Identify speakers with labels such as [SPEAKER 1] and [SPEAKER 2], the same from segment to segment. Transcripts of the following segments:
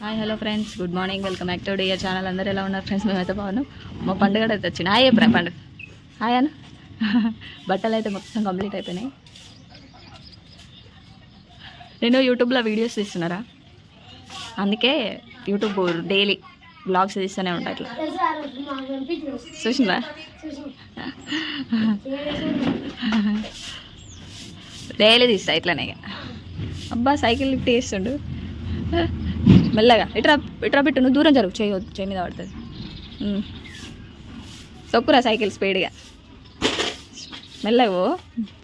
[SPEAKER 1] Hi hello friends good morning welcome back to dear channel అందరూ ఎలా ఉన్నారు friends మేమైతే బాగున్నాం. మా పండుగ అయితే వచ్చింది. హాయ్ పండుగ. హాయ్ అన్న బట్టలు అయితే మొత్తం కంప్లీట్ అయిపోయినాయి. నేను యూట్యూబ్లో వీడియోస్ తీస్తున్నారా? అందుకే యూట్యూబ్ డైలీ బ్లాగ్స్ తీస్తూనే ఉంటాయి ఇట్లా. చూసిందా? డైలీ తీస్తా ఇట్లానే అబ్బా సైకిల్ లిఫ్ట్ చేస్తుండు. మెల్లగా. ఇట్రా ఇట్రా పెట్టు నువ్వు దూరం జరుగు. చేయి చేయి మీద పడుతుంది. తొక్కురా సైకిల్ స్పీడ్గా. మెల్లగా పో.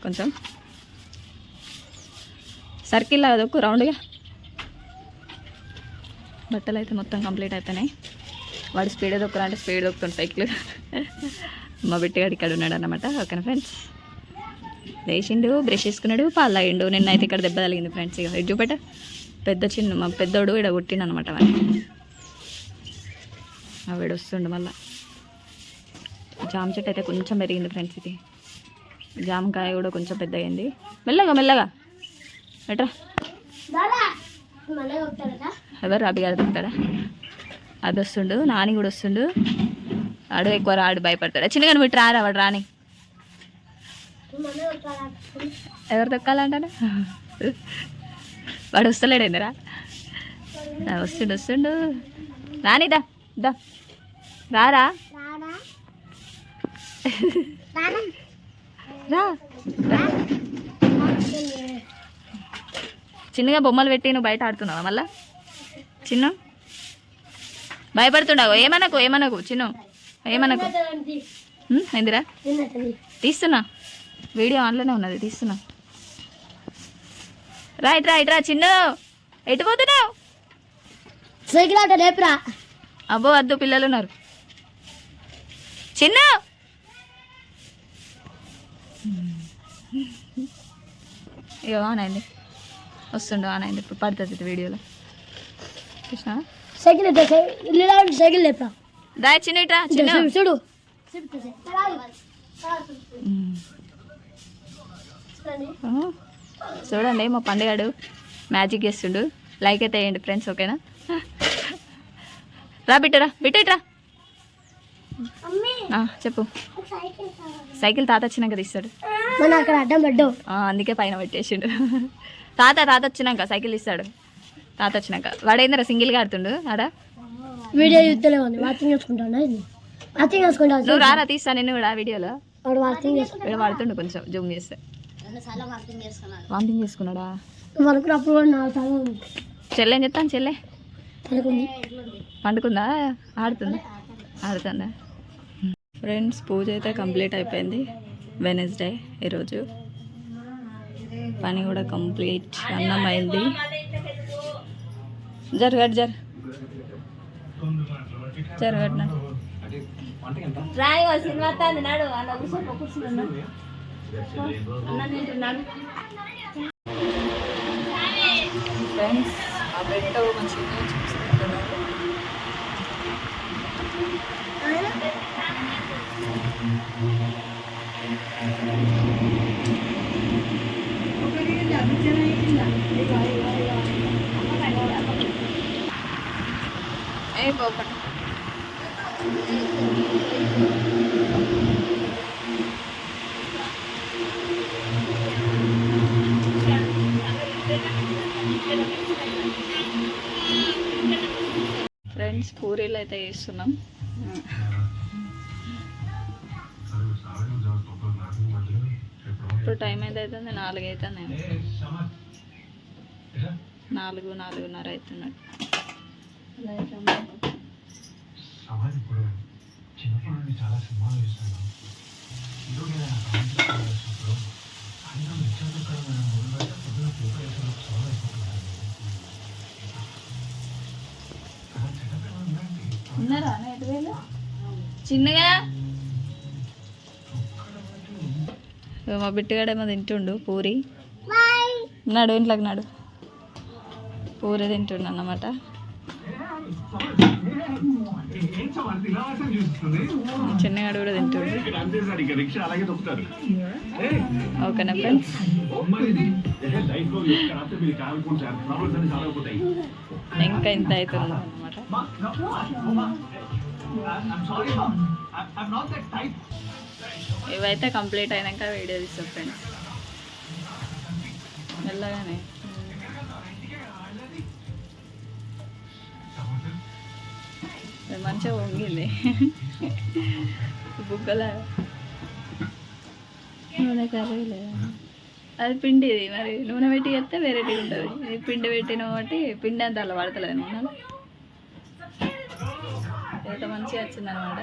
[SPEAKER 1] కొంచెం. సర్కిల్ లాగా తొక్కు రౌండ్గా. బట్టలు అయితే మొత్తం కంప్లీట్ అవుతున్నాయి వాడు స్పీడ్ దొక్కురా అంటే స్పీడ్ దొక్కుతుంది సైకిల్. మా బిట్టగాడు ఇక్కడ ఉన్నాడు అనమాట ఓకేనా ఫ్రెండ్స్? లేచిండు బ్రష్ చేసుకున్నాడు పాలు అయ్యిండు నిన్న అయితే ఇక్కడ దెబ్బ తగిలింది ఫ్రెండ్స్. ఇక ఇటు చూపెట్ట. పెద్ద చిన్న మా పెద్దోడు ఇక్కడ కొట్టిండు అనమాట వాడిని ఆ వీడు వస్తుండు మళ్ళా. జామ చెట్టు అయితే కొంచెం పెరిగింది ఫ్రెండ్స్ ఇది. జామకాయ కూడా కొంచెం పెద్ద అయింది మెల్లగా. మెల్లగా ఎట్రా ఎవరు రాబి గారు తింటారా? అది వస్తుండు నాని కూడా వస్తుండు. ఆడు ఎక్కువ రాడు భయపడతాడు. చిన్నగా నువ్వు ఇటు రారా వాడు రాని. ఎవరు తొక్కాలంటాడు వాడు వస్తలేడేందిరా వస్తుండు వస్తుండు. రానిదా దా రారా? రా. రా. చిన్నగా బొమ్మలు పెట్టి నువ్వు బయట ఆడుతున్నావా మళ్ళా? చిన్న? భయపడుతుండవు ఏమనకు ఏమనకు చిన్న? ఏమనకు? ఏందిరా? తీస్తున్నా. వీడియో ఆన్లోనే ఉన్నది తీస్తున్నా. రైట్ రైట్ రా చిన్న. ఎటు పోతున్నావు?
[SPEAKER 2] సైకిల్ ఆట లేపురా.
[SPEAKER 1] అబ్బో వద్దు పిల్లలు ఉన్నారు. చిన్న. ఇక ఆన్ అయింది. వస్తుండు ఆన్ అయింది. ఇప్పుడు పడుతుంది వీడియోలో. కృష్ణ
[SPEAKER 2] సైకిల్ సైకిల్ లేపురా.
[SPEAKER 1] దా చిన్న ఇట్రా చిన్న.
[SPEAKER 2] చూడు.
[SPEAKER 1] ఆ, చూడండి మా పండుగాడు మ్యాజిక్ చేస్తుండు. లైక్ అయితే వేయండి ఫ్రెండ్స్ ఓకేనా? రా బిట్టురా బిట్టు ఇట్రా ఆ, చెప్పు. సైకిల్ తాత వచ్చినాక తీస్తాడు. అందుకే పైన పెట్టేసిండు. తాత తాత వచ్చినాక సైకిల్ ఇస్తాడు తాత వచ్చినాక. వాడైందరా సింగిల్గా ఆడుతుండు? ఆడ?
[SPEAKER 2] వీడియో చూస్తలే ఉంది వాచింగ్ చేసుకుంటాను వాచింగ్
[SPEAKER 1] నువ్వు రారా తీస్తా నిన్ను కూడా వీడియోలో.
[SPEAKER 2] వీడు
[SPEAKER 1] వాడుతుండు కొంచెం జూమ్ చేస్తే. వామిటింగ్ చేసుకున్నాడా? చెల్లెని చెప్తాను చెల్లె
[SPEAKER 2] పడుకుంది.
[SPEAKER 1] పండుకుందా? ఆడుతుందా? ఆడుతుందా. ఫ్రెండ్స్ పూజ అయితే కంప్లీట్ అయిపోయింది. వెనస్డే ఈరోజు. పని కూడా కంప్లీట్. అన్నం అయింది. జరగట్ జర్. జరగట్ రాయి సినిమా వస్తుంది నాడు. అలా కూర్చో కూర్చున్నాడు అన్నం తింటున్నాడు ఫ్రెండ్స్ ఆ బెడ్ మంచిగా చూసుకుంటున్నాడు ఏ పోపట్ ఫ్రెండ్స్ పూరీలు అయితే వేస్తున్నాం ఇప్పుడు టైం ఎంత అవుతుంది? నాలుగు అవుతుంది నాలుగు నాలుగున్నర అవుతున్నట్టు. అలా
[SPEAKER 3] చిన్నప్పటి నుండి చాలా సినిమాలు
[SPEAKER 1] చిన్నగా. ఇగో మా బిట్టుగాడేమో తింటుండు పూరి. నాడు ఇంట్లోకి నాడు. పూరి తింటుండు అన్నమాట. చిన్నగాడు కూడా తింటుండు. ఓకేనా ఫ్రెండ్స్? ఇంకా ఇంత అవుతుంది అనమాట ఇవైతే కంప్లీట్ అయినాక వీడియో తీస్తాం ఫ్రెండ్స్ మెల్లగానే. మంచిగా వంగింది. బుగ్గల. నూనె కర్రీ అది పిండిది మరి నూనె పెట్టి చేస్తే వెరైటీ ఉంటుంది. ఇది పిండి పెట్టిన కాబట్టి పిండి అంత అలా పడతలేదు నూనె ఎంత మంచిగా వచ్చిందనమాట.